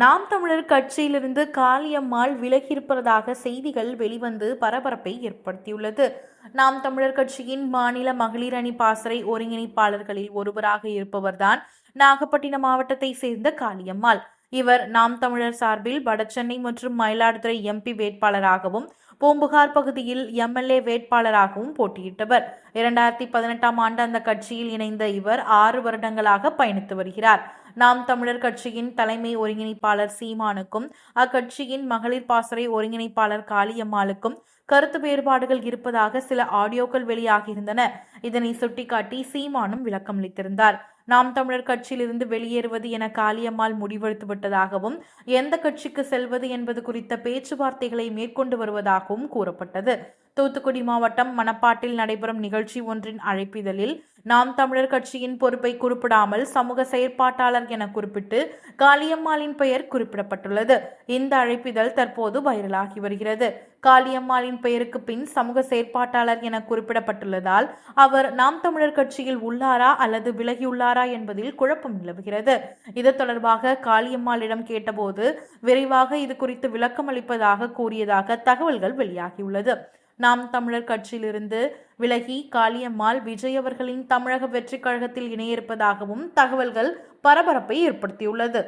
நாம் தமிழர் கட்சியிலிருந்து காளியம்மாள் விலகியிருப்பதாக செய்திகள் வெளிவந்து பரபரப்பை ஏற்படுத்தியுள்ளது. நாம் தமிழர் கட்சியின் மாநில மகளிர் அணி பாசறை ஒருங்கிணைப்பாளர்களில் ஒருவராக இருப்பவர்தான் நாகப்பட்டினம் மாவட்டத்தை சேர்ந்த காளியம்மாள். இவர் நாம் தமிழர் சார்பில் வடசென்னை மற்றும் மயிலாடுதுறை எம்பி வேட்பாளராகவும் பூம்புகார் பகுதியில் எம்எல்ஏ வேட்பாளராகவும் போட்டியிட்டவர். இரண்டாயிரத்தி பதினெட்டாம் ஆண்டு அந்த கட்சியில் இணைந்த இவர் ஆறு வருடங்களாக பயணித்து வருகிறார். நாம் தமிழர் கட்சியின் தலைமை ஒருங்கிணைப்பாளர் சீமானுக்கும் அக்கட்சியின் மகளிர் பாசறை ஒருங்கிணைப்பாளர் காளியம்மாளுக்கும் கருத்து வேறுபாடுகள் இருப்பதாக சில ஆடியோக்கள் வெளியாகியிருந்தன. இதனை சுட்டிக்காட்டி சீமானும் விளக்கமளித்திருந்தார். நாம் தமிழர் கட்சியிலிருந்து வெளியேறுவது என காளியம்மாள் முடிவெடுத்து விட்டதாகவும் எந்த கட்சிக்கு செல்வது என்பது குறித்த பேச்சுவார்த்தைகளை மேற்கொண்டு வருவதாகவும் கூறப்பட்டது. தூத்துக்குடி மாவட்டம் மணப்பாட்டில் நடைபெறும் நிகழ்ச்சி ஒன்றின் அழைப்பிதழில் நாம் தமிழர் கட்சியின் பொறுப்பை குறிப்பிடாமல் சமூக செயற்பாட்டாளர் என குறிப்பிட்டு காளியம்மாளின் பெயர் குறிப்பிடப்பட்டுள்ளது. இந்த அழைப்பிதழ் தற்போது வைரலாகி வருகிறது. காளியம்மாளின் பெயருக்கு பின் சமூக செயற்பாட்டாளர் என குறிப்பிடப்பட்டுள்ளதால் அவர் நாம் தமிழர் கட்சியில் உள்ளாரா அல்லது விலகியுள்ளாரா என்பதில் குழப்பம் நிலவுகிறது. இது தொடர்பாக காளியம்மாளிடம் கேட்டபோது விரைவாக இது குறித்து விளக்கம் அளிப்பதாக கூறியதாக தகவல்கள் வெளியாகியுள்ளது. நாம் தமிழர் கட்சியிலிருந்து விலகி காளியம்மாள் விஜய் அவர்களின் தமிழக வெற்றிக் கழகத்தில் இணையிருப்பதாகவும் தகவல்கள் பரபரப்பை ஏற்படுத்தியுள்ளது.